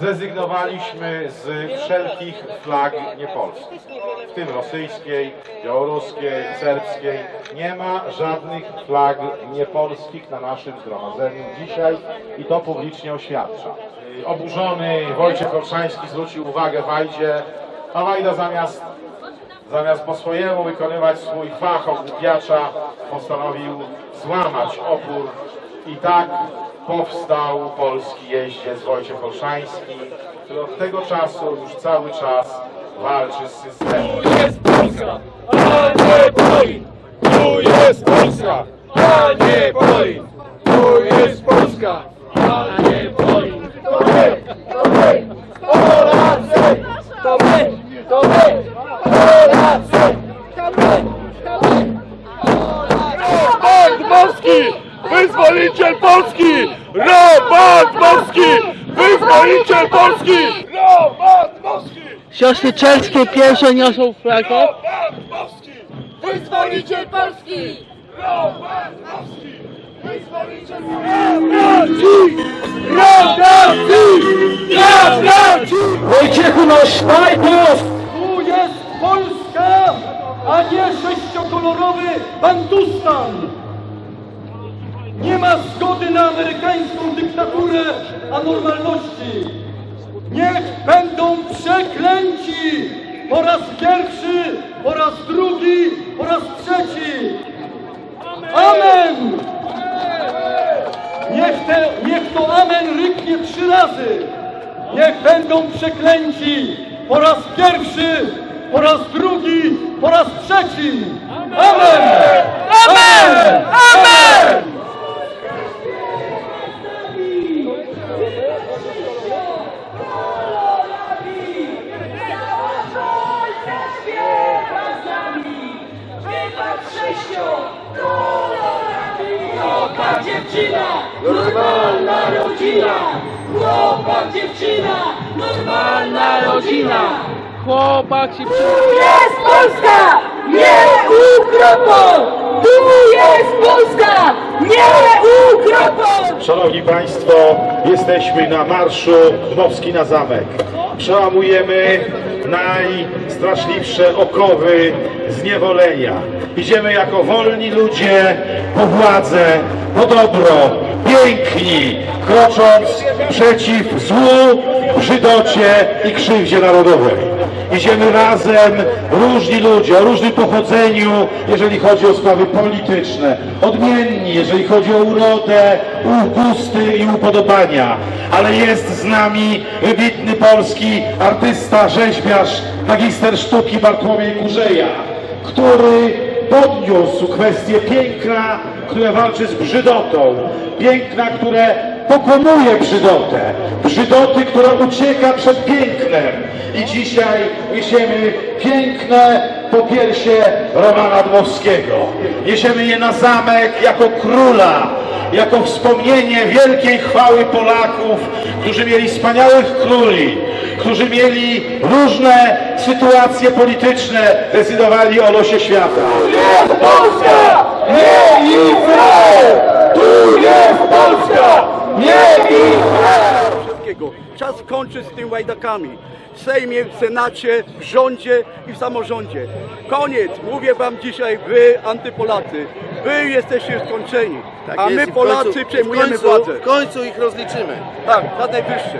zrezygnowaliśmy z wszelkich flag niepolskich, w tym rosyjskiej, białoruskiej, serbskiej. Nie ma żadnych flag niepolskich na naszym zgromadzeniu dzisiaj i to publicznie oświadcza. Oburzony Wojciech Olszański zwrócił uwagę Wajdzie, a Wajda zamiast Zamiast po swojemu wykonywać swój fach ogłupiacza, postanowił złamać opór i tak powstał polski jeździec Wojciech Olszański, który od tego czasu już cały czas walczy z systemem. jest Polska, a nie Polin! Tu jest Polska, a nie Polin! Tu jest Polska, a nie Polin! To my, to my, Polacy! To my, to my, Polacy! To my, to my, Robert Moski! Wyzwoliciel Polski! Wyzwoliciel Polski! Robert Moski! Siostry czeskie pierwsze niosą flagę. Moski! Wyzwoliciel Polski! Robert Moski! Wyzwoliciel Radnaci! Radnaci! Radnaci! Wojciechu nasz najpierw! Tu jest Polska, a nie sześciokolorowy Bantustan. Nie ma zgody na amerykańską dyktaturę anormalności. Niech będą przeklęci po raz pierwszy, po raz drugi, po raz trzeci. Amen! Niech, te, niech to amen ryknie trzy razy. Niech będą przeklęci po raz pierwszy, po raz drugi, po raz trzeci. Amen! Amen! Amen! Chłopak, dziewczyna, normalna rodzina! Chłopak, dziewczyna, normalna rodzina! Chłopak się przy... Jest Polska! Nie ukropą! Tu jest Polska! Nie ukropą! Szanowni Państwo, jesteśmy na marszu Dmowski na zamek. Przełamujemy najstraszliwsze okowy zniewolenia. Idziemy jako wolni ludzie po władzę, po dobro, piękni, krocząc przeciw złu, brzydocie i krzywdzie narodowej. Idziemy razem, różni ludzie o różnym pochodzeniu, jeżeli chodzi o sprawy polityczne, odmienni, jeżeli chodzi o urodę, gusty i upodobania, ale jest z nami wybitny polski artysta, rzeźbiarz, magister sztuki Bartłomiej Kurzeja, który podniósł kwestię piękna, które walczy z brzydotą, piękna, które pokonuje brzydotę, brzydoty, która ucieka przed pięknem. I dzisiaj niesiemy piękne popiersie Romana Dmowskiego. Niesiemy je na zamek jako króla, jako wspomnienie wielkiej chwały Polaków, którzy mieli wspaniałych króli, którzy mieli różne sytuacje polityczne, decydowali o losie świata. jest Polska! Nie Izrael! Tu jest Polska! Nie Izrael! wszystkiego. Czas kończyć z tym łajdakami. W Sejmie, w Senacie, w rządzie i w samorządzie. Koniec. Mówię wam dzisiaj, wy antypolacy. Wy jesteście skończeni. a my jest w Polacy końcu- przejmujemy w końcu, władzę. W końcu ich rozliczymy. Tak, czas najwyższy.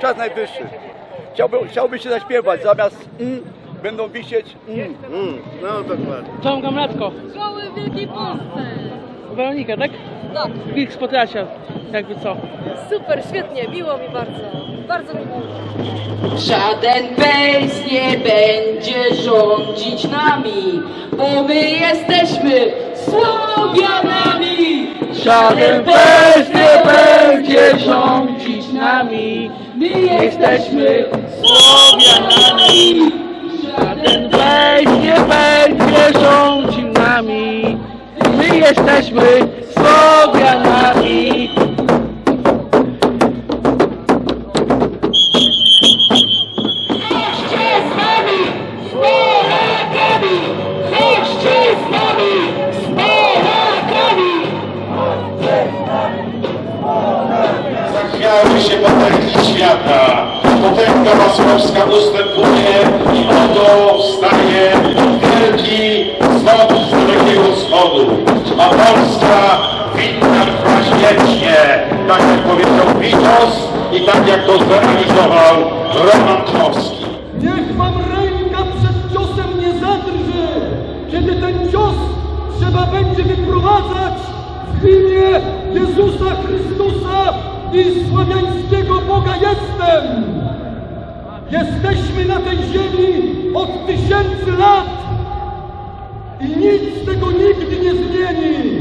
Czas najwyższy. Chciałby, chciałby się zaśpiewać. Zamiast mm, będą wisieć mm. Mm, no dokładnie. Całą gamlatko. Szkoły w Wielkiej Polsce! Weronika, tak? Tak, Wilk z Podlasia. Jakby co. super, świetnie, miło mi bardzo. Bardzo mi miło. Żaden pejs nie będzie rządzić nami, bo my jesteśmy Słowianami. Żaden pes nie będzie rządzić nami. My jesteśmy Słowianami. Żaden pes nie będzie rządził nami. My jesteśmy Słowianami. Świata, Potęga masłowska ustępuje i oto wstaje wielki znowu z dalekiego wschodu, a Polska winna trwać wiecznie, tak jak powiedział Witos i tak jak to zrealizował Roman Dmowski. Niech wam ręka przed ciosem nie zadrży, kiedy ten cios trzeba będzie wyprowadzać w imię Jezusa Chrystusa i słowiańskiego Boga jestem. Jesteśmy na tej ziemi od tysięcy lat i nic tego nigdy nie zmieni.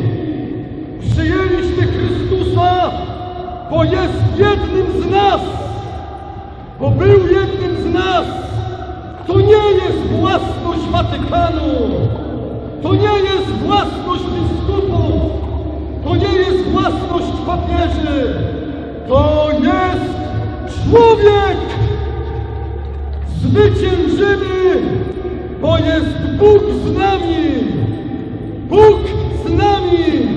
Przyjęliśmy Chrystusa, bo jest jednym z nas bo był jednym z nas. To nie jest własność Watykanu, to nie jest własność biskupów, to nie jest własność papieży, to jest człowiek. Zwyciężymy, bo jest Bóg z nami. Bóg z nami.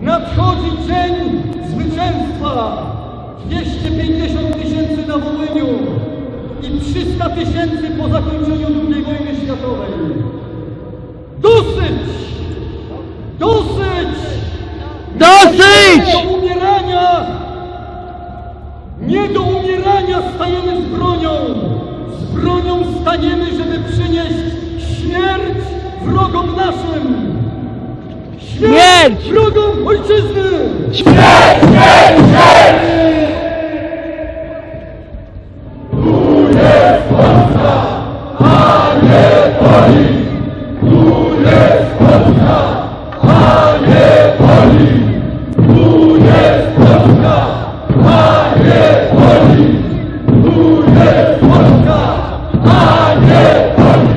Nadchodzi dzień zwycięstwa. 250 tysięcy na Wołyniu i 300 tysięcy po zakończeniu II wojny światowej. Dosyć! Dosyć! Dosyć! Śmierć! wrogom ojczyzny!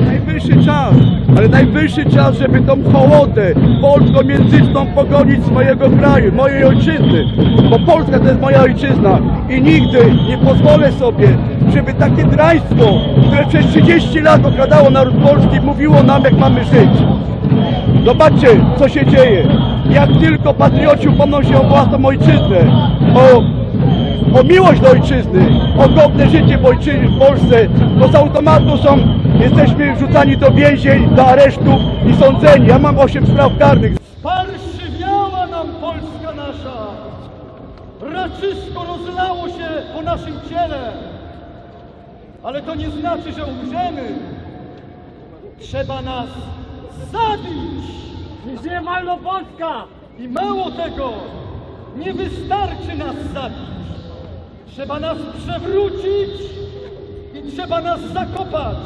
Najwyższy czas, ale najwyższy czas, żeby tą hołotę polsko-międzyczną pogonić z mojego kraju, mojej ojczyzny. Bo Polska to jest moja ojczyzna i nigdy nie pozwolę sobie, żeby takie draństwo, które przez 30 lat okradało naród polski, mówiło nam, jak mamy żyć. Zobaczcie, co się dzieje. Jak tylko patrioci upomną się o własną ojczyznę, o o miłość do ojczyzny, o godne życie w w Polsce, to z automatu są, jesteśmy wrzucani do więzień, do aresztów i sądzeni. Ja mam 8 spraw karnych. Parszywiała nam Polska nasza. Raczysko rozlało się po naszym ciele. Ale to nie znaczy, że umrzemy. Trzeba nas zabić. Nie wolno Polska! I mało tego, nie wystarczy nas zabić. Trzeba nas przewrócić i trzeba nas zakopać.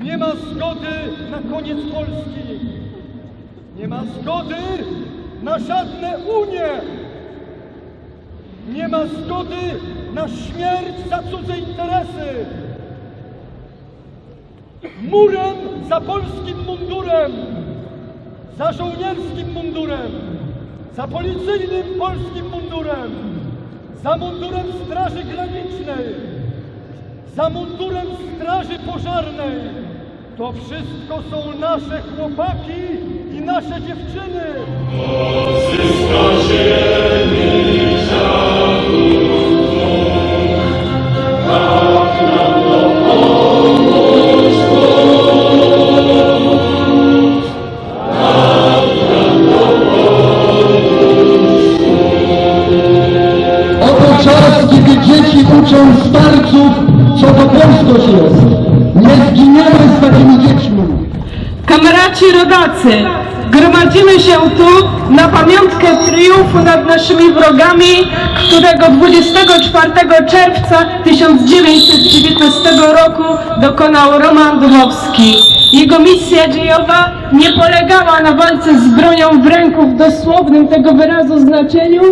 Nie ma zgody na koniec Polski. Nie ma zgody na żadne unie. Nie ma zgody na śmierć za cudze interesy. Murem za polskim mundurem, za żołnierskim mundurem, za policyjnym polskim mundurem, za mundurem Straży Granicznej, za mundurem Straży Pożarnej. To wszystko są nasze chłopaki i nasze dziewczyny. Oto Gromadzimy się tu na pamiątkę triumfu nad naszymi wrogami, którego 24 czerwca 1919 roku dokonał Roman Dmowski. Jego misja dziejowa nie polegała na walce z bronią w ręku w dosłownym tego wyrazu znaczeniu,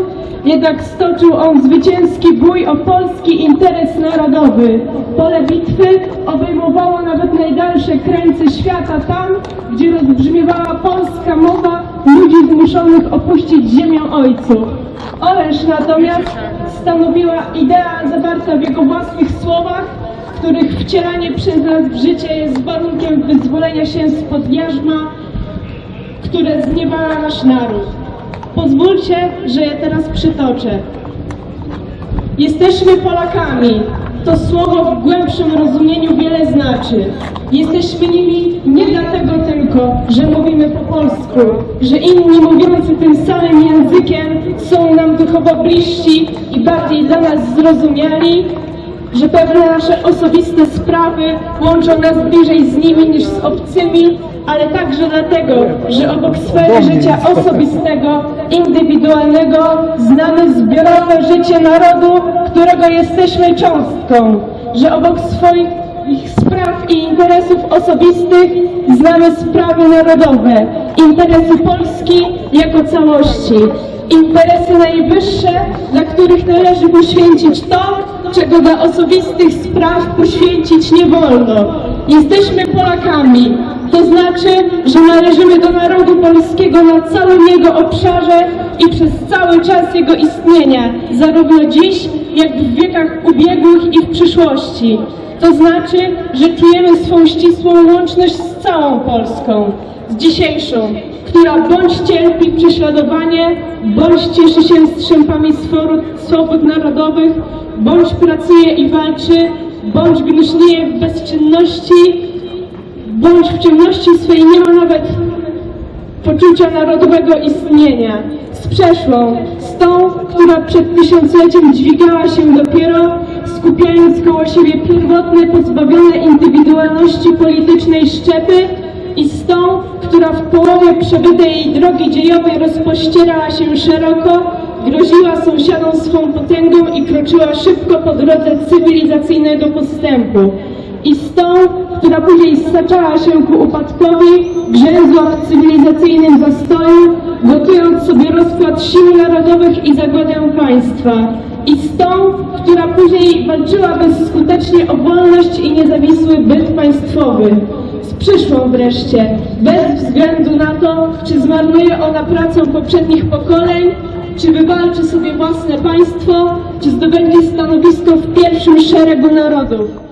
jednak stoczył on zwycięski bój o polski interes narodowy. Pole bitwy obejmowało nawet najdalsze krańce świata, tam, gdzie rozbrzmiewała polska mowa ludzi zmuszonych opuścić ziemię ojców. Oresz natomiast stanowiła idea zawarta w jego własnych słowach, których wcielanie przez nas w życie jest warunkiem wyzwolenia się spod jarzma, które zniewala nasz naród. Pozwólcie, że je teraz przytoczę. Jesteśmy Polakami. To słowo w głębszym rozumieniu wiele znaczy. Jesteśmy nimi nie dlatego tylko, że mówimy po polsku, że inni mówiący tym samym językiem są nam duchowo bliżsi i bardziej dla nas zrozumiali, że pewne nasze osobiste sprawy łączą nas bliżej z nimi niż z obcymi, ale także dlatego, że obok sfery życia osobistego, indywidualnego znamy zbiorowe życie narodu, którego jesteśmy cząstką, że obok swoich spraw i interesów osobistych znamy sprawy narodowe, interesy Polski jako całości, interesy najwyższe, dla których należy poświęcić to, czego dla osobistych spraw poświęcić nie wolno. Jesteśmy Polakami, to znaczy, że należymy do narodu polskiego na całym jego obszarze i przez cały czas jego istnienia, zarówno dziś, jak w wiekach ubiegłych i w przyszłości. To znaczy, że czujemy swą ścisłą łączność z całą Polską, z dzisiejszą, która bądź cierpi prześladowanie, bądź cieszy się strzępami swobód, narodowych, bądź pracuje i walczy, bądź gnuśnieje w bezczynności, bądź w ciemności swej nie ma nawet poczucia narodowego istnienia. Z przeszłą, z tą, która przed tysiącleciem dźwigała się dopiero, skupiając koło siebie pierwotne, pozbawione indywidualności politycznej szczepy i z tą, która w połowie przebytej drogi dziejowej rozpościerała się szeroko, groziła sąsiadom swą potęgą i kroczyła szybko po drodze cywilizacyjnego postępu i z tą, która później staczała się ku upadkowi, grzęzła w cywilizacyjnym zastoju, gotując sobie rozkład sił narodowych i zagładę państwa. I z tą, która później walczyła bezskutecznie o wolność i niezawisły byt państwowy. Z przyszłą wreszcie, bez względu na to, czy zmarnuje ona pracą poprzednich pokoleń, czy wywalczy sobie własne państwo, czy zdobędzie stanowisko w pierwszym szeregu narodów.